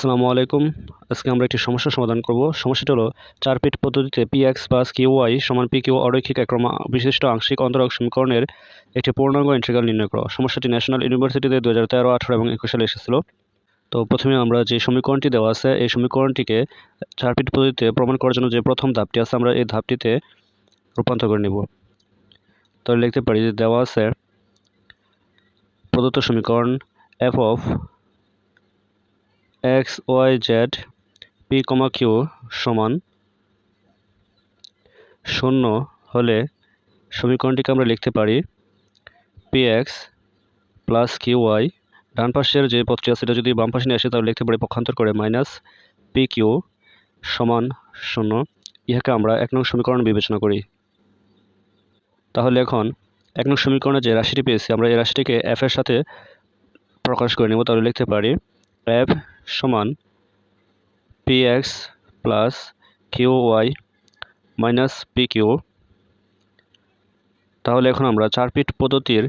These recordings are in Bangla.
আসসালামু আলাইকুম। আজকে আমরা একটি সমস্যার সমাধান করব। সমস্যাটা হলো চার পিট পদ্ধতিতে P X plus Q Y সমান পি কিউ অরৈখিক একরম বিশিষ্ট আংশিক অন্তরক সমীকরণের একটি পূর্ণাঙ্গ ইন্টিগ্রাল নির্ণয় করো। সমস্যাটি ন্যাশনাল ইউনিভার্সিটিতে দু হাজার তেরো আঠারো এবং একুশ সালে এসেছিল। তো প্রথমে আমরা যে সমীকরণটি দেওয়া আছে, এই সমীকরণটিকে চার পিট পদ্ধতিতে প্রমাণ করার জন্য যে প্রথম ধাপটি আছে, আমরা এই ধাপটিতে রূপান্তর করে নেব। তাহলে লিখতে পারি যে দেওয়া আছে প্রদত্ত সমীকরণ F of X Y Z P comma Q সমান শূন্য হলে সমীকরণটিকে আমরা লিখতে পারি P X plus Q Y. ডান পাশের যে পথটি আছে সেটা যদি বাম পাশে নিয়ে আসে, তাহলে লিখতে পারি পক্ষান্তর করে মাইনাস পি কিউ সমান শূন্য। ইহাকে আমরা এক নং সমীকরণ বিবেচনা করি। তাহলে এখন এক নং সমীকরণে যে রাশিটি পেয়েছি, আমরা এই রাশিটিকে এফ এর সাথে প্রকাশ করে নেব, তাহলে লিখতে পারি এফ সমান P X plus Q Y minus P Q তাহলে এখন আমরা চার পিট পদ্ধতির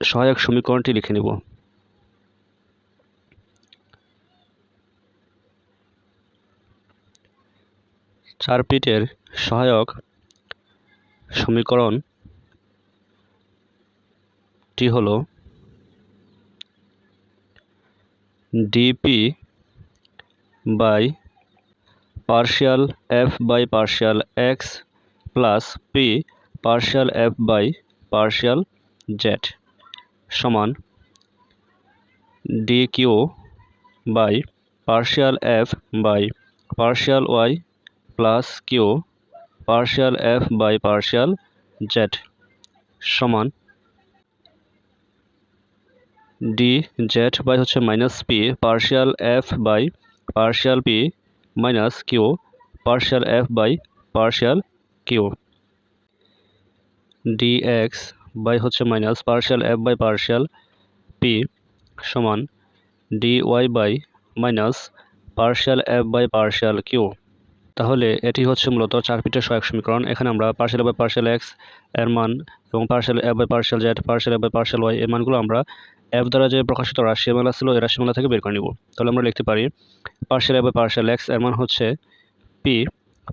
সহায়ক সমীকরণটি লিখে নেব। চার পিটের সহায়ক সমীকরণটি হলো DP by partial F by partial X plus P partial F by partial Z সমান D Q by partial F by partial Y plus Q partial F by partial Z সমান ডি জেড বাই হচ্ছে minus P partial F by partial P minus Q partial F by partial Q D X by হচ্ছে minus partial F by partial P সমান D Y by minus partial F by partial Q তাহলে এটি হচ্ছে মূলত চার পিটের সহায়ক সমীকরণ। এখানে আমরা পার্শিয়াল বাই পার্শিয়াল এক্সের মান এবং partial F by partial Z partial F by partial Y এর মানগুলো আমরা এফ দ্বারা যে প্রকাশিত রাশিমালা ছিল এই রাশিমালা থেকে বের করে নিব। তাহলে আমরা লিখতে পারি পার্শিয়াল এফ বাই পার্শিয়াল এক্সের মান হচ্ছে P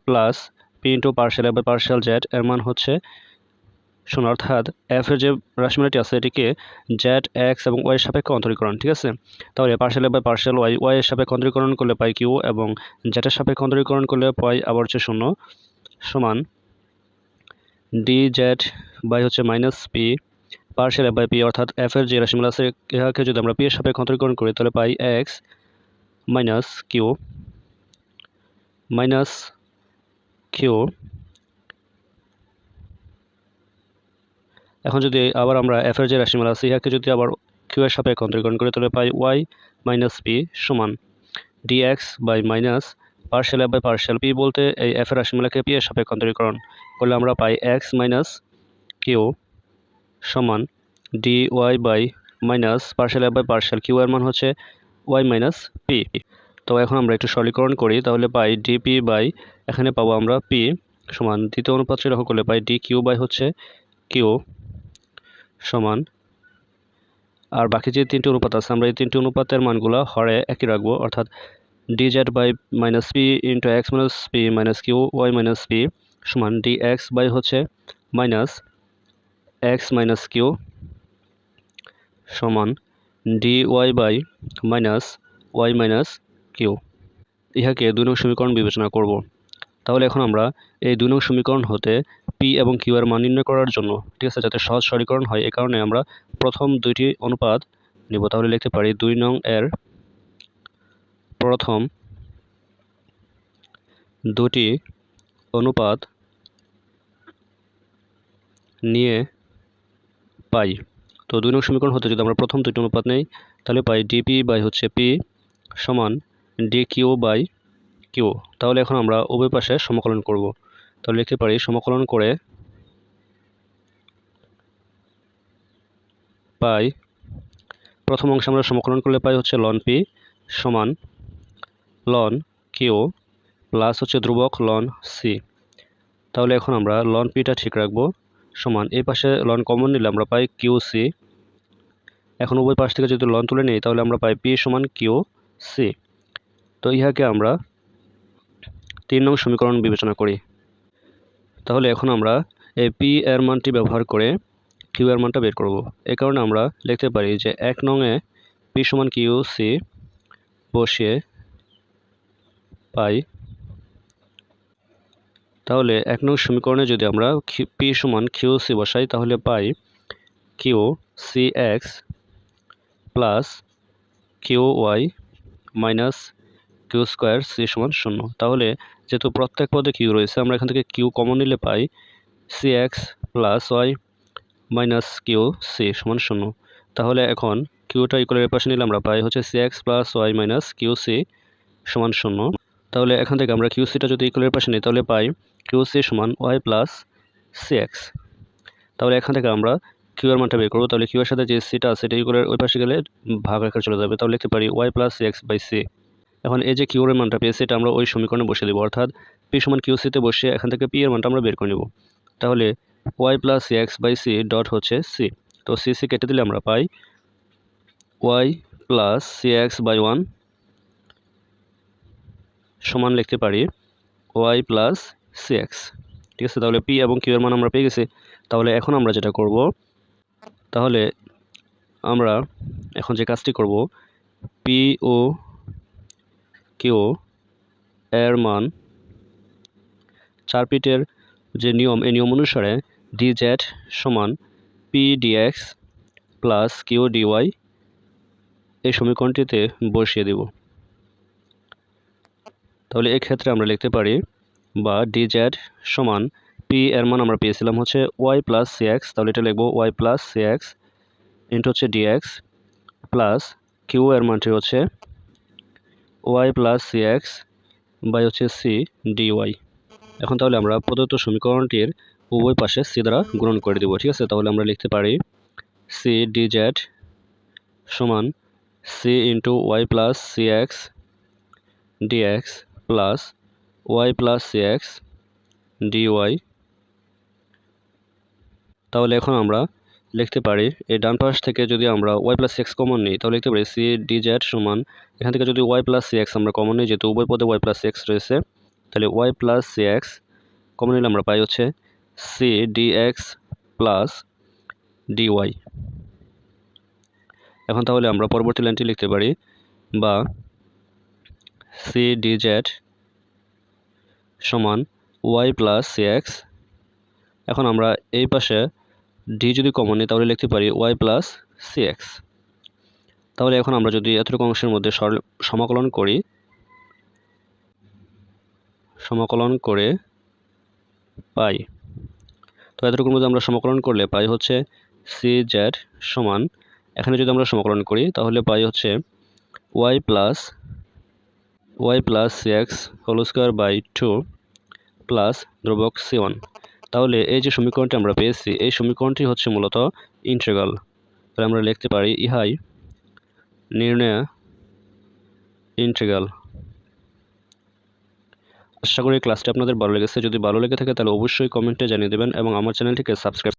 plus P into partial F by partial Z এর মান হচ্ছে শূন্য, অর্থাৎ এফ এর যে রাশিমালাটি আছে, এটিকে জেড এক্স এবং ওয়াই সাপেক্ষে অন্তরীকরণ, ঠিক আছে? তাহলে partial F by partial Y Y এর সাপেক্ষে অন্তরীকরণ করলে পাই কিউ এবং জেডের সাপেক্ষে অন্তরীকরণ করলে পাই আবার হচ্ছে শূন্য, সমান ডি জেড বাই হচ্ছে minus P partial F by P অর্থাৎ এফ এর যে রাশিমালা আছে ইহাকে যদি আমরা পি এর সাপেক্ষে অন্তরীকরণ করি, তাহলে পাই X minus Q minus Q. এখন যদি আবার আমরা এফ এর যে রাশিমালা আছে ইহাকে যদি আবার কিউ এর সাপেক্ষে অন্তরীকরণ করি, তাহলে পাই ওয়াই মাইনাস পি সমান D X by minus partial F by partial P বলতে এই এফ এর রাশিমালাকে পি এর সাপেক্ষে অন্তরীকরণ করলে আমরা পাই এক্স মাইনাস কিউ। সমান d y by minus partial f by partial q এর মান হচ্ছে ওয়াই মাইনাস পি তো এখন আমরা একটু সরলীকরণ করি, তাহলে পাই ডিপি বাই এখানে পাবো আমরা পি সমান দ্বিতীয় অনুপাত্রে লক্ষ্য করলে পাই ডি কিউ বাই হচ্ছে কিউ সমান। আর বাকি যে তিনটি অনুপাত আছে, আমরা এই তিনটি অনুপাতের মানগুলো হরে একই রাখব, অর্থাৎ d z by minus p into x minus p minus q y minus p সমান ডি এক্স বাই হচ্ছে মাইনাস এক্স মাইনাস কিউ সমান d y by minus y minus q. ইহাকে দুই নং সমীকরণ বিবেচনা করব। তাহলে এখন আমরা এই দুই নং সমীকরণ হতে পি এবং কিউ এর মান নির্ণয় করার জন্য, ঠিক আছে, যাতে সহজ সরলীকরণ হয় এই কারণে আমরা প্রথম দুইটি অনুপাত নিব। তাহলে লিখতে পারি দুই নং এর প্রথম দুটি অনুপাত নিয়ে পাই। তো দুই নং সমীকরণ হতে যদি আমরা প্রথম দুটি অনুপাত নেই, তাহলে পাই ডিপি বাই হচ্ছে পি সমান ডি কিউ বাই কিউ তাহলে এখন আমরা উভয় পাশে সমাকলন করব। তাহলে লিখতে পারি সমাকলন করে পাই, প্রথম অংশে আমরা সমাকলন করলে পাই হচ্ছে লন পি সমান লন কিউ প্লাস হচ্ছে ধ্রুবক লন সি তাহলে এখন আমরা লন পিটা ঠিক রাখব। সমান। এই পাশে লন কমন নিলে আমরা পাই কিউ সি এখন উভয় পাশ থেকে যদি লন তুলে নিই, তাহলে আমরা পাই পি সমান কিউ সি তো ইহাকে আমরা তিন নং সমীকরণ বিবেচনা করি। তাহলে এখন আমরা এই পি এর মানটি ব্যবহার করে কিউ এর মানটা বের করব। এই কারণে আমরা লিখতে পারি যে এক নংয়ে পি সমান কিউ সি বসিয়ে পাই তাহলে এক নং সমীকরণে যদি আমরা পি সমান কিউ সি বসাই, তাহলে পাই q c x plus q y minus q square c সমান শূন্য। তাহলে যেহেতু প্রত্যেক পদে কিউ রয়েছে, আমরা এখান থেকে কিউ কমন নিলে পাই c x plus y minus q c সমান শূন্য। তাহলে এখন কিউটা ইকুয়ালের পাশে নিলে আমরা পাই হচ্ছে c x plus y minus q c সমান শূন্য। তাহলে এখান থেকে আমরা কিউ সিটা যদি ইকুয়ালের পাশে নিই, তাহলে পাই কিউ সি সমান ওয়াই প্লাস সি এক্স তাহলে এখান থেকে আমরা কিউ মানটা বের করব, তাহলে কিউ এর সাথে যে সিটা আছে, এটা ইকুয়ালের ওই পাশে গেলে ভাগ আকার চলে যাবে। তাহলে লিখতে পারি y plus c x by c এখন এই যে কিউ এর মানটা পেয়েছি, এটা আমরা ওই সমীকরণে বসে দেবো, অর্থাৎ পি সমান কিউ সিতে বসিয়ে এখান থেকে পি এর মানটা আমরা বের করে নেব। তাহলে y plus c x by c dot হচ্ছে সি তো সি সি কেটে দিলে আমরা পাই y plus c x by one সমান লিখতে পারি ওয়াই প্লাস সি এক্স ঠিক আছে, তাহলে পি এবং কিউ এর মান আমরা পেয়ে গেছি। তাহলে এখন আমরা যেটা করব, তাহলে আমরা এখন যে কাজটি করব পি ও কিউ এর মান চার পিটের যে নিয়ম, এই নিয়ম অনুসারে ডি জেড সমান p d x plus q d y এই সমীকরণটিতে বসিয়ে দেব। তাহলে এক্ষেত্রে আমরা লিখতে পারি বা ডি জ্যাড সমান পি এর মান আমরা পেয়েছিলাম হচ্ছে ওয়াই প্লাস সি এক্স তাহলে এটা লিখব y plus c x into হচ্ছে ডিএক্স প্লাস কিউ এর মানটি হচ্ছে y plus c x by হচ্ছে সি ডিওয়াই এখন তাহলে আমরা প্রদত্ত সমীকরণটির উভয় পাশে সি দ্বারা গ্রহণ করে দেবো, ঠিক আছে? তাহলে আমরা লিখতে পারি সি ডি জ্যাড সমান c into y plus c x d x plus y plus x d y তাহলে এখন আমরা লিখতে পারি, এই ডান পাশ থেকে যদি আমরা ওয়াই প্লাস এক্স কমন নিই, তাহলে লিখতে পারি সি ডি জেড সমান, এখান থেকে যদি ওয়াই প্লাস এক্স আমরা কমন নিই, যেহেতু উভয় পদে ওয়াই প্লাস এক্স রয়েছে, তাহলে ওয়াই প্লাস এক্স কমন নিলে আমরা পাই হচ্ছে c d x plus d y এখন তাহলে আমরা পরবর্তী লাইনটি লিখতে পারি, বা সি ডি জেড সমান ওয়াই প্লাস সি এক্স। এখন আমরা এই পাশে ডি যদি কমন নিই, তাহলে লিখতে পারি ওয়াই প্লাস সি এক্স তাহলে এখন আমরা যদি এতটুকু অংশের মধ্যে সমাকলন করি, সমাকলন করে পাই। তো এতটুকুর মধ্যে আমরা সমাকলন করলে পাই হচ্ছে সি জেড সমান। এখানে যদি আমরা সমাকলন করি, তাহলে পাই হচ্ছে y plus y plus x whole square by two plus ধ্রুবক সি ওয়ান তাহলে এই যে সমীকরণটি আমরা পেয়েছি, এই সমীকরণটি হচ্ছে মূলত ইন্ট্রেগাল তাহলে আমরা লিখতে পারি ইহাই নির্ণয় ইন্ট্রেগাল আশা করি ক্লাসটি আপনাদের ভালো লেগেছে। যদি ভালো লেগে থাকে তাহলে অবশ্যই কমেন্টে জানিয়ে দেবেন এবং আমার চ্যানেলটিকে সাবস্ক্রাইব